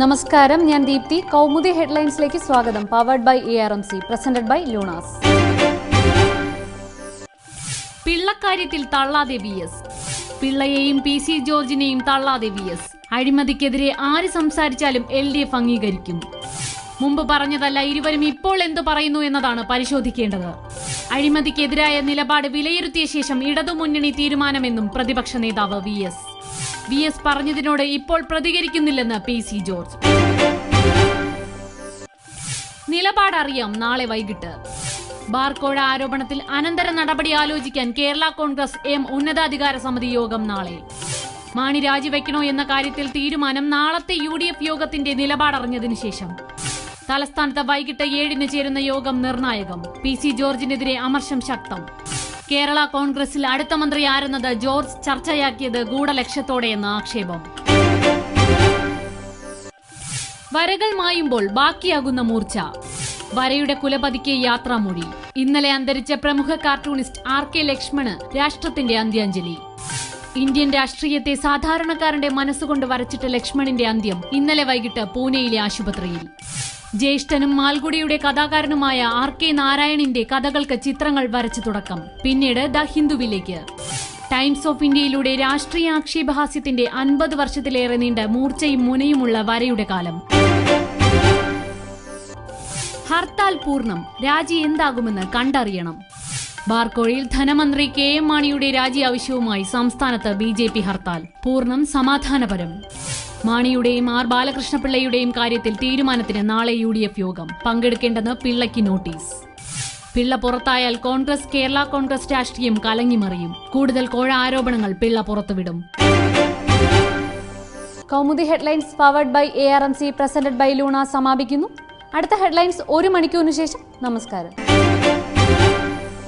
നമസ്കാരം. ഞാൻ ദീപ്തി. കൗമുദി ഹെഡ്ലൈൻസിലേക്ക് സ്വാഗതം. Powered by A R M C presented by Luna's പിള്ളക്കാര്യത്തിൽ തള്ളാതെ വി എസ് പിള്ളയെയും പി സി ജോർജിനെയും തള്ളാതെ വി എസ് അഴിമതിക്കെതിരെ ആര് സംസാരിച്ചാലും എൽ ഡി എഫ് അംഗീകരിക്കും. മുമ്പ് പറഞ്ഞതല്ല ഇരുവരും ഇപ്പോൾ എന്തു പറയുന്നു എന്നതാണ് പരിശോധിക്കേണ്ടത്. അഴിമതിക്കെതിരായ നിലപാട് വിലയിരുത്തിയ ശേഷം ഇടതുമുന്നണി തീരുമാനമെന്നും പ്രതിപക്ഷ നേതാവ് വി എസ്. വി എസ് പറഞ്ഞതിനോട് ഇപ്പോൾ പ്രതികരിക്കുന്നില്ലെന്ന് പി സി ജോർജ്. നിലപാടറിയാം നാളെ വൈകിട്ട്. ബാർക്കോഴ ആരോപണത്തിൽ അനന്തര നടപടി ആലോചിക്കാൻ കേരള കോൺഗ്രസ് എം ഉന്നതാധികാര സമിതി യോഗം നാളെ. മാണി രാജിവെക്കണോ എന്ന കാര്യത്തിൽ തീരുമാനം നാളത്തെ യു യോഗത്തിന്റെ നിലപാടറിഞ്ഞതിനു ശേഷം. തലസ്ഥാനത്ത് വൈകിട്ട് ഏഴിന് ചേരുന്ന യോഗം നിർണായകം. പി സി ജോർജിനെതിരെ അമർഷം ശക്തം. കേരള കോൺഗ്രസിൽ അടുത്ത മന്ത്രി ആരെന്നത് ജോർജ് ചർച്ചയാക്കിയത് ഗൂഢലക്ഷ്യത്തോടെയെന്ന് ആക്ഷേപം. വരകൾ മായുമ്പോൾ ബാക്കിയാകുന്ന മൂർച്ച. വരയുടെ കുലപതിക്ക് യാത്രാമൊഴി. ഇന്നലെ അന്തരിച്ച പ്രമുഖ കാർട്ടൂണിസ്റ്റ് ആർ കെ ലക്ഷ്മണ് രാഷ്ട്രത്തിന്റെ അന്ത്യാഞ്ജലി. ഇന്ത്യൻ രാഷ്ട്രീയത്തെ സാധാരണക്കാരന്റെ മനസ്സുകൊണ്ട് വരച്ചിട്ട ലക്ഷ്മണിന്റെ അന്ത്യം ഇന്നലെ വൈകിട്ട് പൂനെയിലെ ആശുപത്രിയിൽ. ജ്യേഷ്ഠനും മാൽഗുഡിയുടെ കഥാകാരനുമായ ആർ കെ നാരായണിന്റെ കഥകൾക്ക് ചിത്രങ്ങൾ വരച്ചു തുടക്കം. പിന്നീട് ദ ഹിന്ദുവിലേക്ക്. ടൈംസ് ഓഫ് ഇന്ത്യയിലൂടെ രാഷ്ട്രീയ ആക്ഷേപഹാസ്യത്തിന്റെ അൻപത് വർഷത്തിലേറെ നീണ്ട മൂർച്ചയും മുനയുമുള്ള വരയുടെ കാലം. ഹർത്താൽ പൂർണം. രാജി എന്താകുമെന്ന് കണ്ടറിയണം. ബാർക്കോഴിയിൽ ധനമന്ത്രി കെ എം മാണിയുടെ രാജി ആവശ്യവുമായി സംസ്ഥാനത്ത് ബി ഹർത്താൽ. പൂർണം സമാധാനപരം. മാണിയുടെയും ആർ ബാലകൃഷ്ണപിള്ളയുടെയും കാര്യത്തിൽ തീരുമാനത്തിന് നാളെ യു ഡി എഫ് യോഗം. പങ്കെടുക്കേണ്ടെന്ന് പിള്ളയ്ക്ക് നോട്ടീസ്. പിള്ള പുറത്തായാൽ കോൺഗ്രസ് കേരള കോൺഗ്രസ് രാഷ്ട്രീയം കലങ്ങിമറിയും. കൂടുതൽ കോഴ ആരോപണങ്ങൾ Pillai പുറത്തുവിടും. Kaumudi headlines powered by A R M C presented by Luna സമാപിക്കുന്നു. അടുത്ത ഹെഡ്ലൈൻസ് ഒരു മണിക്കൂറിന് ശേഷം. നമസ്കാരം.